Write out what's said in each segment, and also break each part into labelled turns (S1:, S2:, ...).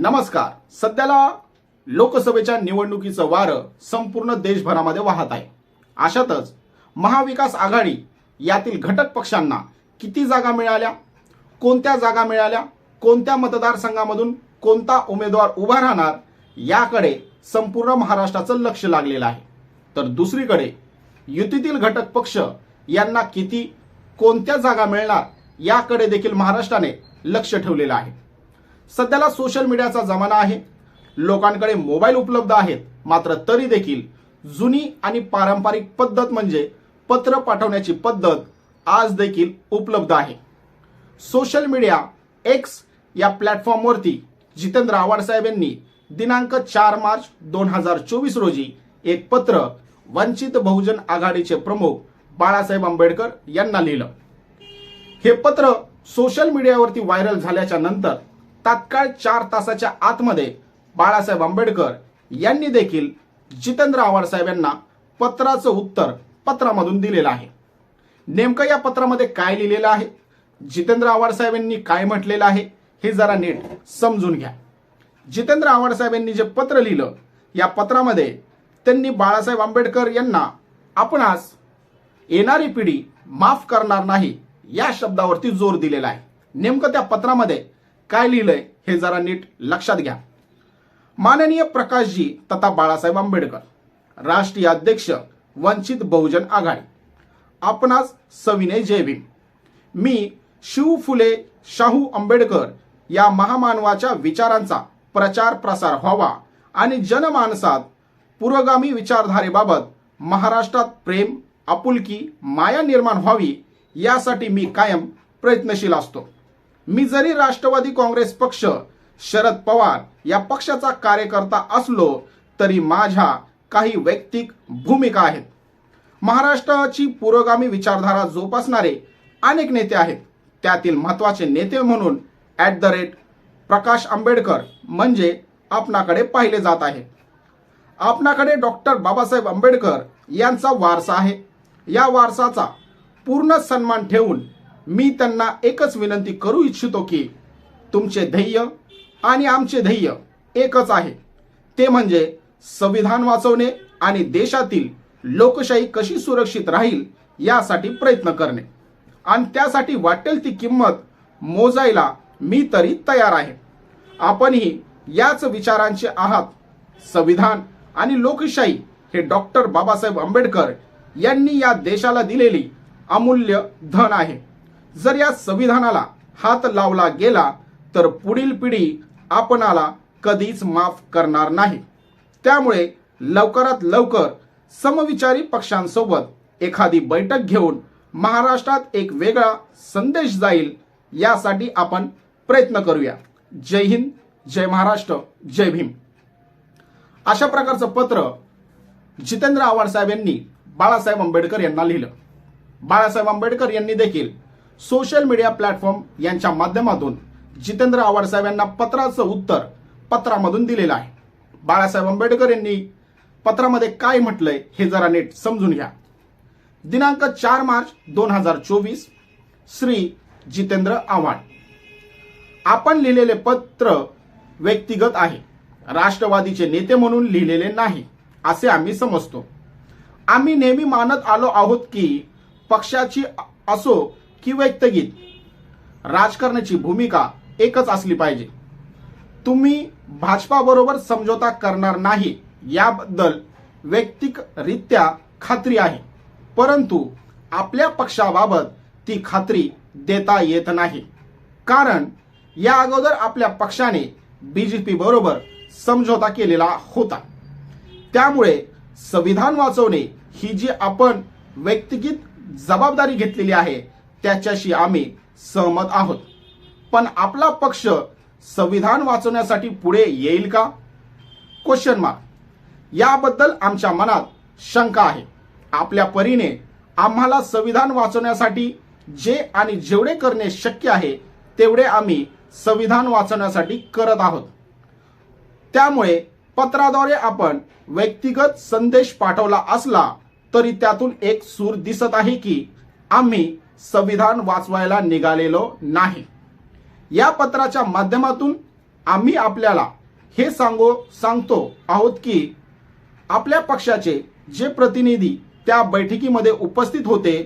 S1: नमस्कार. सध्याला लोकसभेच्या निवडणुकीचं वारं संपूर्ण देशभरामध्ये वाहत आहे. अशातच महाविकास आघाडी यातील घटक पक्षांना किती जागा मिळाल्या? कोणत्या जागा मिळाल्या? कोणत्या मतदारसंघामधून कोणता उमेदवार उभा राहणार? याकडे संपूर्ण महाराष्ट्राचं लक्ष लागलेलं आहे. तर दुसरीकडे युतीतील घटक पक्ष यांना किती कोणत्या जागा मिळणार? याकडे देखील महाराष्ट्राने लक्ष ठेवलेलं आहे. सध्याला सोशल मीडियाचा जमाना आहे. लोकांकडे मोबाईल उपलब्ध आहेत. मात्र तरी देखील जुनी आणि पारंपरिक पद्धत म्हणजे पत्र पाठवण्याची पद्धत आज देखील उपलब्ध आहे. सोशल मीडिया एक्स या प्लॅटफॉर्मवरती जितेंद्र आव्हाड साहेब यांनी दिनांक चार मार्च दोन हजार चोवीस रोजी एक पत्र वंचित बहुजन आघाडीचे प्रमुख बाळासाहेब आंबेडकर यांना लिहिलं. हे पत्र सोशल मीडियावरती व्हायरल झाल्याच्यानंतर तात्काळ चार तासाच्या आतमध्ये बाळासाहेब आंबेडकर यांनी देखील जितेंद्र आव्हाड साहेब यांना पत्राचं उत्तर पत्रामधून दिलेलं आहे. नेमकं या पत्रामध्ये काय लिहिलेलं आहे? जितेंद्र आव्हाड यांनी काय म्हटलेलं आहे? हे जरा नीट समजून घ्या. जितेंद्र आव्हाड यांनी जे पत्र लिहिलं या पत्रामध्ये त्यांनी बाळासाहेब आंबेडकर यांना आपणास येणारी पिढी माफ करणार नाही या शब्दावरती जोर दिलेला आहे. नेमकं त्या पत्रामध्ये काय लिहिलंय हे जरा नीट लक्षात घ्या. माननीय प्रकाशजी तथा बाळासाहेब आंबेडकर राष्ट्रीय अध्यक्ष वंचित बहुजन आघाडी आपणास सविनय जय भीम मी शिव फुले शाहू आंबेडकर या महामानवाच्या विचारांचा प्रचार प्रसार व्हावा आणि जनमानसात पुरोगामी विचारधारेबाबत महाराष्ट्रात प्रेम आपुलकी माया निर्माण व्हावी यासाठी मी कायम प्रयत्नशील असतो. मी जरी राष्ट्रवादी काँग्रेस पक्ष शरद पवार या पक्षाचा कार्यकर्ता असलो तरी माझ्या काही वैयक्तिक भूमिका आहेत. महाराष्ट्राची पुरोगामी विचारधारा जोपासणारे अनेक नेते आहेत. त्यातील महत्त्वाचे नेते म्हणून at the rate Prakash Ambedkar म्हणजे आपणाकडे पाहिले जात आहे. आपणाकडे डॉक्टर बाबासाहेब आंबेडकर यांचा वारसा आहे. या वारसाचा पूर्ण सन्मान ठेवून मी त्यांना एकच विनंती करू इच्छितो की तुमचे ध्येय आणि आमचे ध्येय एकच आहे. ते म्हणजे संविधान वाचवणे आणि देशातील लोकशाही कशी सुरक्षित राहील यासाठी प्रयत्न करणे. आणि त्यासाठी वाटेल ती किंमत मोजायला मी तरी तयार आहे. आपणही याच विचारांचे आहात. संविधान आणि लोकशाही हे डॉक्टर बाबासाहेब आंबेडकर यांनी या देशाला दिलेली अमूल्य धन आहे. जर या संविधानाला हात लावला गेला तर पुढील पिढी आपणाला कधीच माफ करणार नाही. त्यामुळे लवकरात लवकर समविचारी पक्षांसोबत एखादी बैठक घेऊन महाराष्ट्रात एक वेगळा संदेश जाईल यासाठी आपण प्रयत्न करूया. जय हिंद जय महाराष्ट्र जय भीम. अशा प्रकारचं पत्र जितेंद्र आव्हाड साहेब यांनी बाळासाहेब आंबेडकर यांना लिहिलं. बाळासाहेब आंबेडकर यांनी देखील सोशल मीडिया प्लॅटफॉर्म यांच्या माध्यमातून जितेंद्र आव्हाड साहेब यांना पत्राचं उत्तर पत्रामधून दिलेलं आहे. बाळासाहेब आंबेडकर यांनी पत्रामध्ये काय म्हटलंय हे जरा नीट समजून घ्या. दिनांक चार मार्च दोन हजार चोवीस श्री जितेंद्र आव्हाड. आपण लिहिलेले पत्र व्यक्तिगत आहे. राष्ट्रवादीचे नेते म्हणून लिहिलेले नाही असे आम्ही समजतो. आम्ही नेहमी मानत आलो आहोत की पक्षाची असो की व्यक्तिगत राजकारणाची भूमिका एकच असली पाहिजे. तुम्ही भाजपाबरोबर समझोता करणार नाही याबद्दल वैयक्तिकरित्या खात्री आहे. परंतु आपल्या पक्षाबाबत ती खात्री देता येत नाही. कारण या अगोदर आपल्या पक्षाने बीजेपी बरोबर समझोता केलेला होता. त्यामुळे संविधान वाचवणे ही जी आपण व्यक्तिगत जबाबदारी घेतलेली आहे त्याच्याशी आम्ही सहमत आहोत. पण आपला पक्ष संविधान वाचवण्यासाठी पुढे येईल का? क्वेश्चन मार्क याबद्दल आमच्या मनात शंका आहे. आपल्या परीने आम्हाला संविधान वाचवण्यासाठी जे आणि जेवढे करणे शक्य आहे तेवढे आम्ही संविधान वाचवण्यासाठी करत आहोत. त्यामुळे पत्राद्वारे आपण व्यक्तिगत संदेश पाठवला असला तरी त्यातून एक सूर दिसत आहे की आम्ही संविधान वाचवायला निघालेलो नाही. या पत्राच्या माध्यमातून आम्ही आपल्याला हे सांगो सांगतो आहोत की आपल्या पक्षाचे जे प्रतिनिधी त्या बैठकीमध्ये उपस्थित होते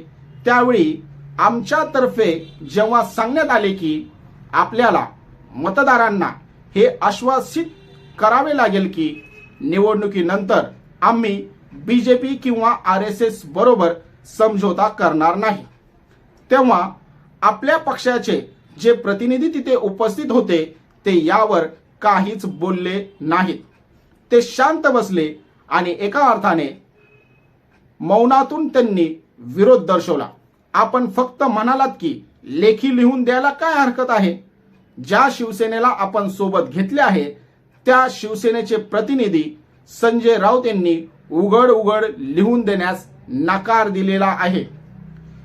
S1: त्यावेळी आमच्यातर्फे जेव्हा सांगण्यात आले की आपल्याला मतदारांना हे आश्वासित करावे लागेल की निवडणुकीनंतर आम्ही बीजेपी किंवा आर एस एस बरोबर समझोता करणार नाही. तेव्हा आपल्या पक्षाचे जे प्रतिनिधी तिथे उपस्थित होते ते यावर काहीच बोलले नाहीत. ते शांत बसले आणि एका अर्थाने मौनातून त्यांनी विरोध दर्शवला. आपण फक्त म्हणालात की लेखी लिहून द्यायला काय हरकत आहे? ज्या शिवसेनेला आपण सोबत घेतले आहे त्या शिवसेनेचे प्रतिनिधी संजय राऊत यांनी उघड उघड लिहून देण्यास नकार दिलेला आहे.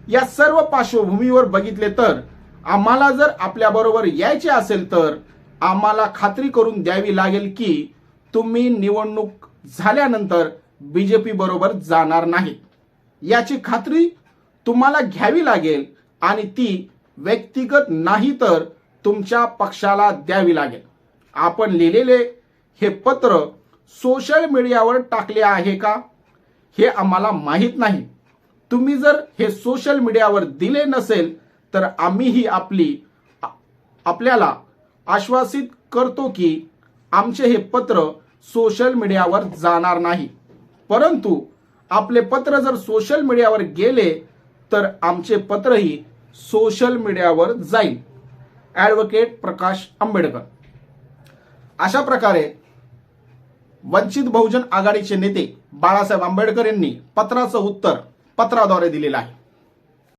S1: या सर्व पार्श्वभूमीवर बघितले तर आम्हाला जर आपल्या बरोबर यायचे असेल तर आम्हाला खात्री करून द्यावी लागेल की तुम्ही निवडणूक झाल्यानंतर बीजेपी बरोबर जाणार नाहीत याची खात्री तुम्हाला घ्यावी लागेल आणि ती व्यक्तिगत नाही तर तुमच्या पक्षाला द्यावी लागेल. आपण लिहिलेले हे पत्र सोशल मीडियावर टाकले आहे का हे आम्हाला माहीत नाही. तुम्ही जर हे सोशल मीडियावर दिले नसेल तर आम्हीही आपली आपल्याला आश्वासित करतो की आमचे हे पत्र सोशल मीडियावर जाणार नाही. परंतु आपले पत्र जर सोशल मीडियावर गेले तर आमचे पत्रही सोशल मीडियावर जाईल. ॲडव्होकेट प्रकाश आंबेडकर. अशा प्रकारे वंचित बहुजन आघाडीचे नेते बाळासाहेब आंबेडकर यांनी पत्राचं उत्तर पत्राद्वारे दिलेला आहे.